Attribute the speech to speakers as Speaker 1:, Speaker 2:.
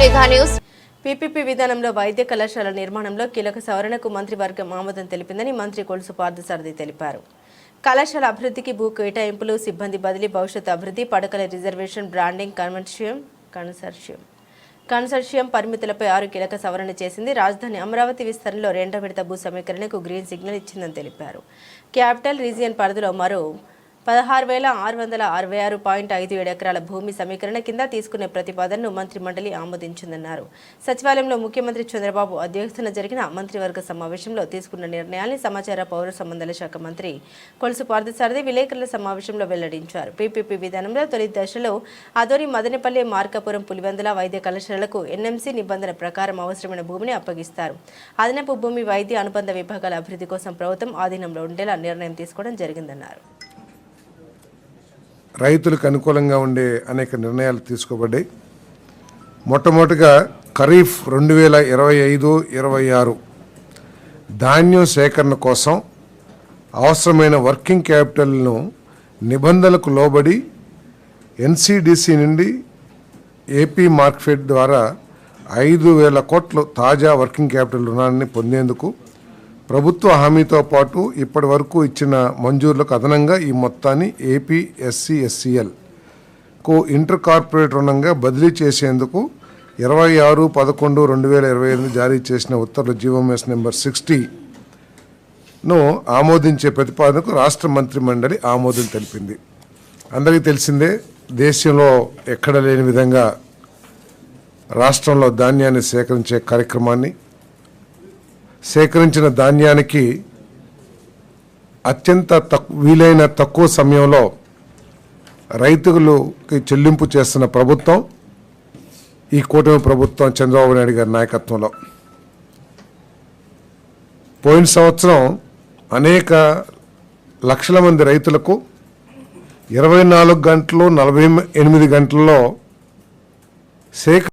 Speaker 1: News.
Speaker 2: PPP విధానంలో వైద్య కళాశాల నిర్మాణంలో కీలక సవరణకు మంత్రివర్గం ఆమోదం తెలిపిందని మంత్రి కొలుసు పార్థసారథి తెలిపారు. కళాశాల అభివృద్ధికి భూ కేటాయింపులు సిబ్బంది బదిలీ భవిష్యత్ అభివృద్ధి పడకల రిజర్వేషన్ బ్రాండింగ్ కన్వెన్షియం కన్సర్షియం. కన్సర్షియం పరిమితులపై ఆరు కీలక సవరణ చేసింది రాజధాని అమరావతి విస్తరణలో రెండో విడత భూ సమీకరణకు గ్రీన్ సిగ్నల్ ఇచ్చిందని తెలిపారు. క్యాపిటల్ రీజియన్ పరిధిలో మరో పదహారు వేల ఆరు వందల అరవై ఆరు పాయింట్ ఐదు ఏడు ఎకరాల భూమి సమీకరణ కింద తీసుకునే ప్రతిపాదనను మంత్రి మండలి ఆమోదించిందన్నారు. సచివాలయంలో ముఖ్యమంత్రి చంద్రబాబు అధ్యక్షతన జరిగిన మంత్రివర్గ సమావేశంలో తీసుకున్న నిర్ణయాన్ని సమాచార పౌర సంబంధాల శాఖ మంత్రి కొలుసు పార్థసారథి విలేకరుల సమావేశంలో వెల్లడించారు. పీపీపీ విధానంలో తొలి దశలో అదోని మదనపల్లి మార్కాపురం పులివెందుల వైద్య కళాశాలకు ఎన్ఎంసీ నిబంధన ప్రకారం అవసరమైన భూమిని అప్పగిస్తారు. అదనపు భూమి వైద్య అనుబంధ విభాగాల అభివృద్ధి కోసం ప్రభుత్వం ఆధీనంలో ఉండేలా నిర్ణయం తీసుకోవడం జరిగిందన్నారు.
Speaker 3: రైతులకు అనుకూలంగా ఉండే అనేక నిర్ణయాలు తీసుకోబడ్డాయి. మొట్టమొదటిగా ఖరీఫ్ రెండు వేల ఇరవై ఐదు ఇరవై ఆరు ధాన్యం సేకరణ కోసం అవసరమైన వర్కింగ్ క్యాపిటల్ను నిబంధనలకు లోబడి ఎన్సిడిసి నుండి ఏపీ మార్కెట్ ద్వారా ఐదు వేల కోట్లు తాజా వర్కింగ్ క్యాపిటల్ రుణాన్ని పొందేందుకు ప్రభుత్వ హామీతో పాటు ఇప్పటి వరకు ఇచ్చిన మంజూరులకు అదనంగా ఈ మొత్తాన్ని ఏపీ ఎస్సీ ఇంటర్ కార్పొరేట్ రుణంగా బదిలీ చేసేందుకు ఇరవై ఆరు పదకొండు రెండు వేల ఇరవై ఎనిమిది జారీ చేసిన ఉత్తర్వులు జీవోఎస్ నెంబర్ సిక్స్టీను ఆమోదించే ప్రతిపాదనకు రాష్ట్ర మంత్రి మండలి ఆమోదం తెలిపింది. అందరికీ తెలిసిందే దేశంలో ఎక్కడ లేని విధంగా రాష్ట్రంలో ధాన్యాన్ని సేకరించే కార్యక్రమాన్ని సేకరించిన ధాన్యానికి అత్యంత తక్కు వీలైన తక్కువ సమయంలో రైతులకి చెల్లింపు చేస్తున్న ప్రభుత్వం ఈ కూటమి ప్రభుత్వం చంద్రబాబు నాయుడు గారి నాయకత్వంలో. పోయిన సంవత్సరం అనేక లక్షల మంది రైతులకు ఇరవై నాలుగు గంటలు నలభై ఎనిమిది గంటల్లో సేక